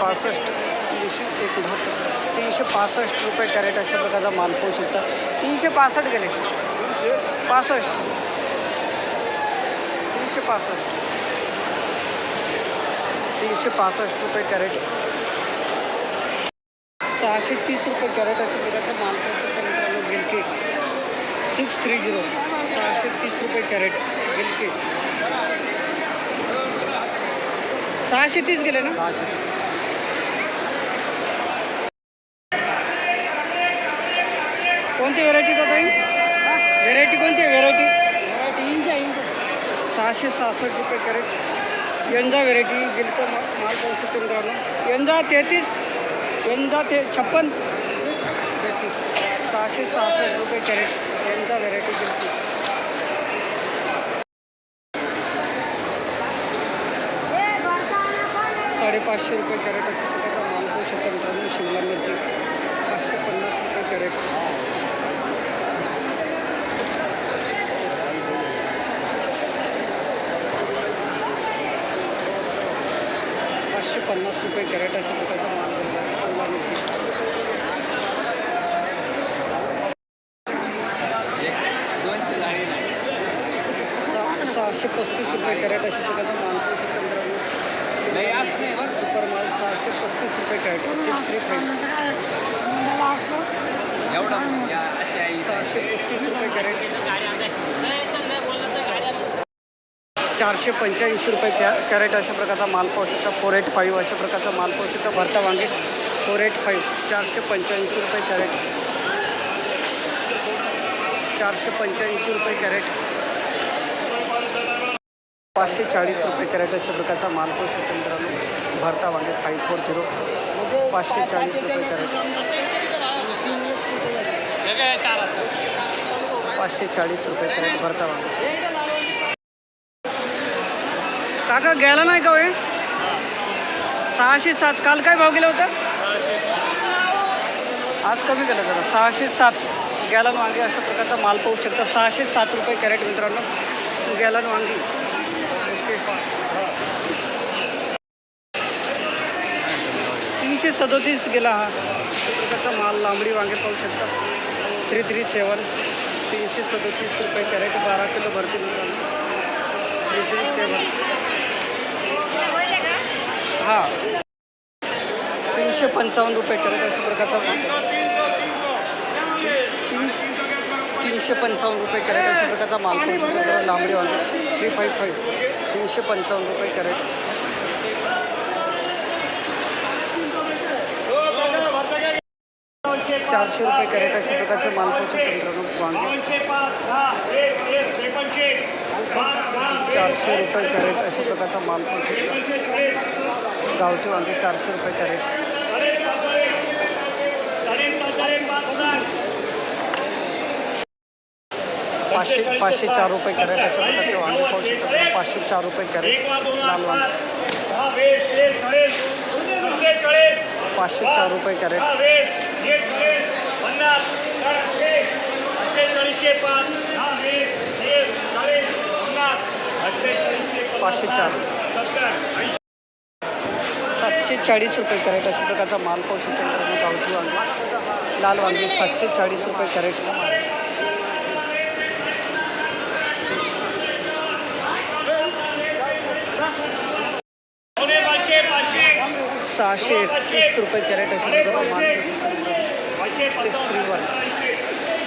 पासष्ट तीनशे एक तीनशे पासष्ट रुपये कॅरेट अशा प्रकारचा माल पाहू शकता. तीनशे पासष्ट गेले. पासष्ट. तीनशे पासष्ट. तीनशे पासष्ट रुपये कॅरेट. सहाशे तीस रुपये कॅरेट अशा प्रकारचा माल पाहू शकता मित्रांनो गिलके. Six three zero. सहाशे तीस रुपये कॅरेट गिलके. सहाशे तीस गेले ना? कोणती व्हेरायटी दादा व्हेरायटी कोणती आहे? व्हेरायटी व्हेरायटी इंच इंच सहाशे सहासष्ट रुपये कॅरेट यंजा व्हेरायटी गिलको मा माल पाहू शकतो मित्रांनो. यंजा तेहतीस यंजा ते छप्पन तेहतीस. सहाशे सहासष्ट रुपये कॅरेट यंजा व्हेरायटी गिलको साडेपाचशे रुपये कॅरेट अशा प्रकारचा माल पाहू शकता मित्रांनो शिमला मिरची पाचशे पन्नास रुपये कॅरेट पाचशे पन्नास रुपये कॅरेट अशा प्रकारचा माल सहाशे पस्तीस रुपये कॅरेट अशा प्रकारचा माल सुपर माल सहाशे पस्तीस रुपये कॅरेट. सिक्स थ्री सहाशे पस्तीस रुपये कॅरेट. चारशे पंच्याऐंशी रुपये कॅ कॅरेट अशा प्रकारचा माल पाहू शकता. फोर एट फाईव्ह अशा प्रकारचा माल पाहू शकता. भरता वांगे फोर एट फाईव्ह चारशे पंच्याऐंशी रुपये कॅरेट. चारशे पंच्याऐंशी रुपये कॅरेट. पाचशे चाळीस रुपये कॅरेट अशा प्रकारचा माल पाहू शकतो मित्रांनो. भरता वांगे फाईव्ह फोर झिरो पाचशे चाळीस रुपये कॅरेट. पाचशे चाळीस रुपये कॅरेट भरता वांगे. काका गेला नाही का होय सहाशे सात. काल काय भाव गेला होता? आज कमी केला जरा. सहाशे सात. गॅलन वांगी अशा प्रकारचा माल पाहू शकता. सहाशे सात रुपये कॅरेट मित्रांनो. गॅलन वांगी. ओके. तीनशे सदोतीस गेला हा. अशा प्रकारचा माल लांबडी वांगे पाहू शकता. Three three seven. तीनशे सदोतीस रुपये कॅरेट बारा किलो भरतील मित्रांनो. Three three seven. हां. तीनशे पंचावन्न रुपये करत अशा प्रकारचा तीन तीनशे पंचावन्न रुपये कॅरेट अशा प्रकारचा माल पाहू शकतो लांबडी वांगे. Three five five. तीनशे पंचावन्न रुपये कॅरेट. चारशे रुपये कॅरेट अशा प्रकारचे माल पाहू वांगे. चारशे रुपये कॅरेट अशा प्रकारचा माल गावठी वांगे चारशे रुपये कॅरेट. पाचशे पाचशे चार रुपये कॅरेट अशा प्रकारचे वांगे पाहू शकतो पाचशे चार रुपये कॅरेट. लाल वांगे पाचशे चार रुपये कॅरेट. पाचशे चार. सातशे चाळीस रुपये कॅरेट अशा प्रकारचा माल पाहू शकतो मित्रांनो गावठी वांगी. लाल वांगी सातशे चाळीस रुपये कॅरेट. सहाशे एकतीस रुपये कॅरेट अशा प्रकारचा माल पाहू शकतो सिक्स थ्री वन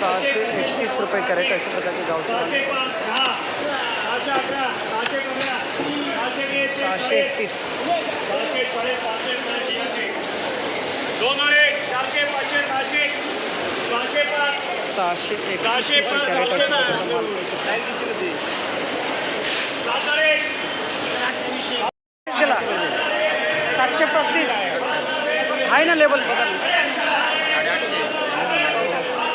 सहाशे एकतीस रुपये कॅरेट अशा प्रकारचे गावठी वांगी. पाच एकतीस सहाशे सहाशे सात सातशे पस्तीस. आहे ना लेबल बघा. ना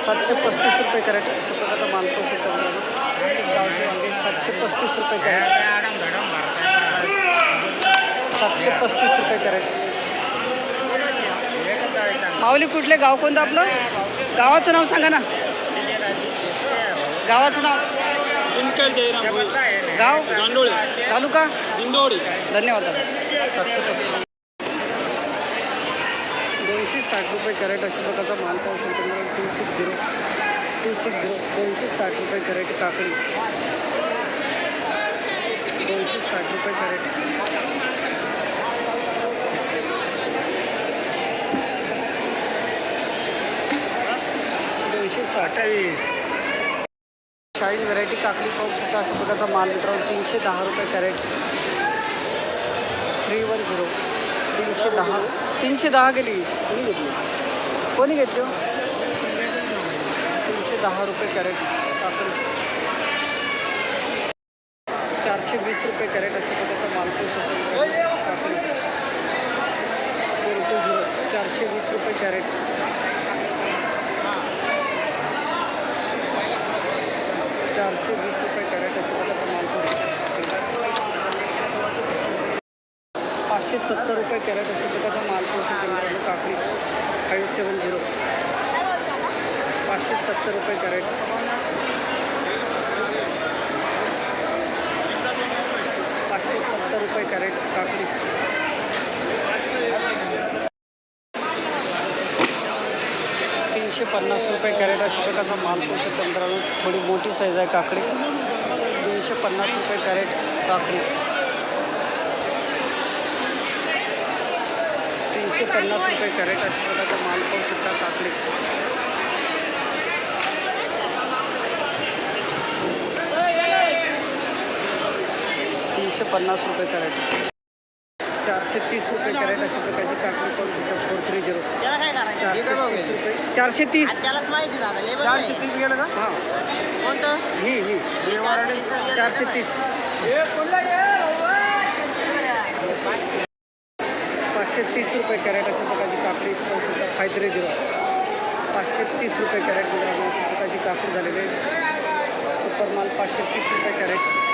सातशे पस्तीस रुपये कॅरेट अशा प्रकारचा माल पाहू शकता मित्रांनो गावठी वांगे सातशे पस्तीस रुपये कॅरेट सातशे पस्तीस रुपये कॅरेट. माऊली कुठले? गाव कोणतं आपलं? गावाचं नाव सांगा ना. गावाचं नाव? गाव? तालुका? धन्यवाद दादा. सातशे पस्तीस. दोनशे साठ रुपये कॅरेट अशा प्रकारचा माल पाहू शकतो two six zero two six zero दोनशे साठ रुपये कॅरेट काकडी. दोनशे साठ रुपये कॅरेट. दोनशे साठ शाहीन व्हरायटी काकडी पाहू शकता अशा प्रकारचा माल मित्रांनो, तीनशे दहा रुपये कॅरेट. Three one zero. तीनशे दहा. तीनशे दहा गेली. घेतली हो? तीनशे दहा रुपये कॅरेट काकडी. चारशे वीस रुपये कॅरेट अशा प्रकारचा माल पाहू शकतो. काकडी. चारशे वीस रुपये कॅरेट. वीस रुपये कॅरेट अशा प्रकारचा माल पाचशे सत्तर रुपये कॅरेट अशा प्रकारचा माल पाहू काकडी. Five seven zero. पाचशे सत्तर रुपये कॅरेट. पाचशे सत्तर रुपये कॅरेट काकडी. तीनशे पन्नास रुपये कॅरेट अशा प्रकारचा माल पाहू शकतो मित्रांनो थोडी मोठी साईज आहे काकडी. तीनशे पन्नास रुपये कॅरेट काकडी. तीनशे पन्नास रुपये कॅरेट अशा प्रकारचा माल पाहू शकता काकडी. तीनशे पन्नास रुपये कॅरेट. चारशे तीस रुपये कॅरेट अशा प्रकारची काकडी पाहू शकता फोर थ्री झिरो चारशे तीस रुपये. चारशे तीस? चारशे तीस गेलं का? हाँ. ही ही. चारशे तीस पाचशे तीस रुपये कॅरेट अशा प्रकारची काकडी पाहू शकता फाय थ्री झिरो पाचशे तीस रुपये कॅरेट मित्रांनो अशा प्रकारची काकडी झालेली आहे. सुपर माल पाचशे तीस रुपये कॅरेट.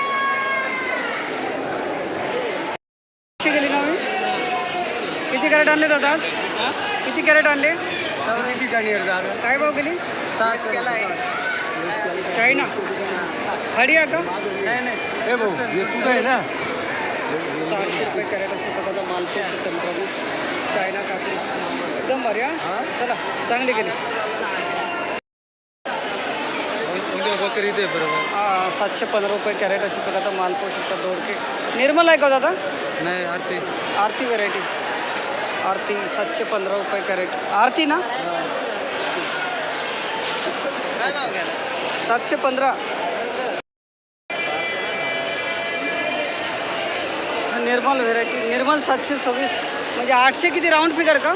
कॅरेट आणले दादा? किती कॅरेट आणले? काय भाव गेली? चायना. खडी आहे का? हे भाऊ आहे ना? सहाशे रुपये कॅरेट अशा प्रकारचा माल मित्रांनो चायना काकडी. एकदम भारी हा? चला चांगली गेली. हा, सातशे पंधरा रुपये कॅरेट अशा प्रकारचा माल पाहू शकता दोडके. निर्मल आहे का दादा? नाही आरती. आरती व्हेरायटी आरती सातशे पंधरा रुपये कॅरेट. आरती ना? सातशे पंधरा. निर्मल व्हेरायटी निर्मल सातशे सव्वीस. म्हणजे आठशे किती राऊंड फिगर का?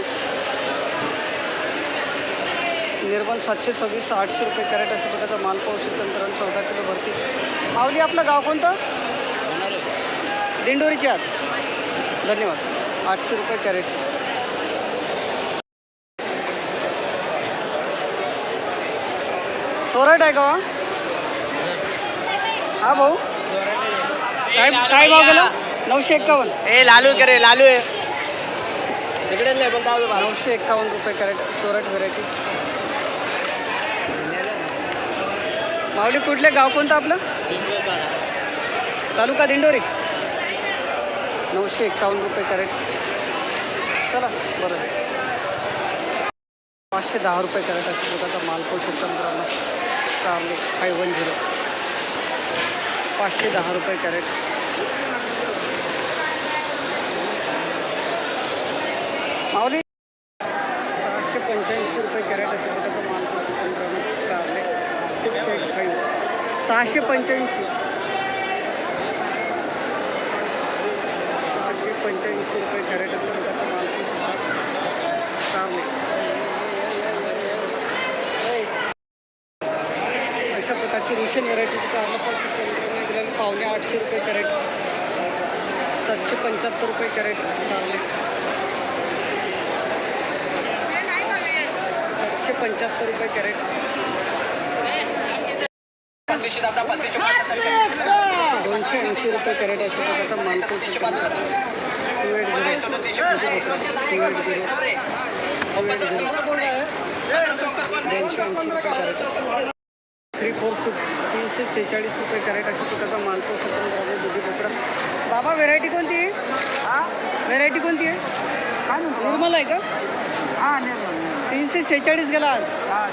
निर्मल सातशे सव्वीस आठशे रुपये कॅरेट अशा प्रकारचा माल पाहू शकतो मित्रांनो चौदा किलो भरती माऊली आपलं गाव कोणतं? दिंडोरीचे आत. धन्यवाद. आठशे रुपये कॅरेट. सोरट आहे का हा? हा भाऊ. काय काय भाव गेला? नऊशे एक्कावन्न ए लालू करे लालू आहे तिकडे नाही नऊशे एक्कावन्न रुपये कॅरेट सोरट व्हेरायटी माऊली कुठले गाव कोणतं आपलं? तालुका दिंडोरी. नऊशे एक्कावन्न रुपये कॅरेट. चला बरं. पाचशे दहा रुपये कॅरेट अशा प्रकारचा माल पाहू शकता मित्रांनो कारले वन झिरो पाचशे दहा रुपये कॅरेट. माऊली सहाशे पंच्याऐंशी रुपये कॅरेट अशा प्रकारचा माल पाहू कारले सिक्स एट फाईव्ह सहाशे पंच्याऐंशी. सहाशे पंच्याऐंशी रुपये कॅरेट अशा प्रकारचा माल पाहू शकता कारले अशा प्रकारची रेशन कारलं पाहू पावणे आठशे रुपये कॅरेट. सातशे पंच्याहत्तर रुपये कॅरेट कारले सातशे पंच्याहत्तर रुपये कॅरेट. दोनशे ऐंशी रुपये कॅरेट अशा प्रकारचा माल दोनशे ऐंशी रुपये थ्री फोर तीनशे सेहेचाळीस रुपये कॅरेट अशा प्रकारचा माल पाहू शकतो मित्रांनो दुधी भोपळा. बाबा व्हेरायटी कोणती आहे? व्हेरायटी कोणती आहे? निर्मल आहे का? हां निर्मल तीनशे सेहेचाळीस गेला आज. हां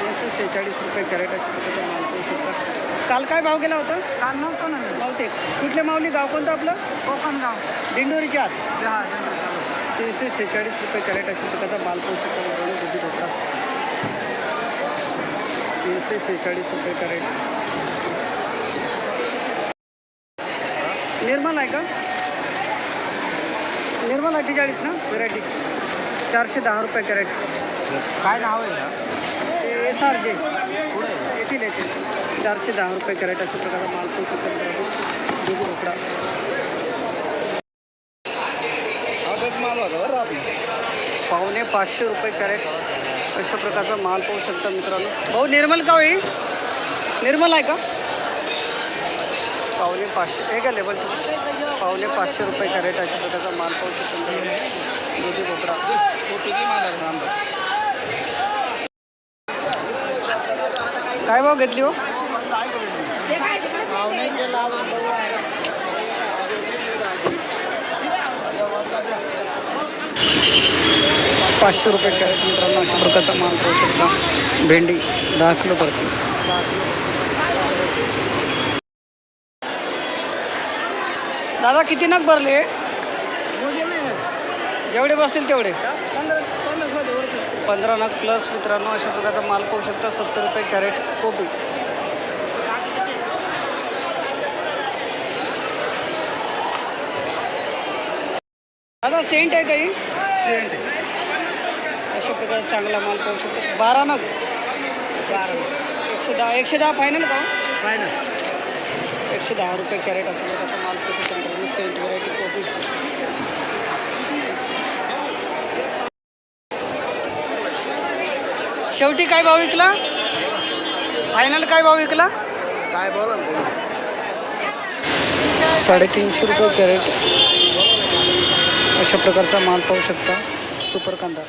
तीनशे सेहेचाळीस रुपये कॅरेट अशा प्रकारचा माल पाहू शकता काल काय भाव गेला होता? काल नव्हतं ना नव्हते कुठले माऊली? गाव कोणतं आपलं? कोकण गाव दिंडोरीच्या आत. हा तीनशे सेहेचाळीस रुपये कॅरेट अशा प्रकारचा माल पाहू शकता मित्रांनो दुधी भोपळा. तीनशे सेहेचाळीस रुपये कॅरेट निर्मल आहे का? निर्मल अठ्ठेचाळीस ना? व्हेरायटी चारशे दहा रुपये कॅरेट काय नाव आहे ना? ते एस आर जे. येथील येथील चारशे दहा रुपये कॅरेट अशा प्रकारचा माल मित्रांनो दुधी आजच माल होता बरं पावणे पाचशे रुपये कॅरेट अशा प्रकारचा माल पाहू शकता मित्रांनो. भाऊ निर्मल का होई निर्मल आहे का? पावणे पाचशे हे का लेबल पावणे पाचशे रुपये कॅरेट अशा प्रकारचा माल पाहू शकता मित्रांनो. दुधी भोपळा काय भाव घेतली हो? पाचशे रुपये कॅरेट मित्रांनो अशा प्रकारचा माल पाहू शकता. भेंडी दहा किलो पडते. दादा किती नग भरले? जेवढे बसतील तेवढे. पंधरा नग प्लस मित्रांनो अशा प्रकारचा माल पाहू शकता. सत्तर रुपये कॅरेट कोबी. दादा सेंट आहे काही? अशा प्रकारचा चांगला माल पाहू शकतो. बारा नग. एकशे दहा एकशे दहा फायनल का हो? एकशे दहा रुपये कॅरेट अशा प्रकारचा माल पाहू शकतो. सेंट व्हरायटी कोबी शेवटी काय भाव विकला? फायनल काय भाव विकला? काय बोला ना साडेतीनशे रुपये कॅरेट. अशा प्रकारचा माल पाहू शकता. सुपर कांदा.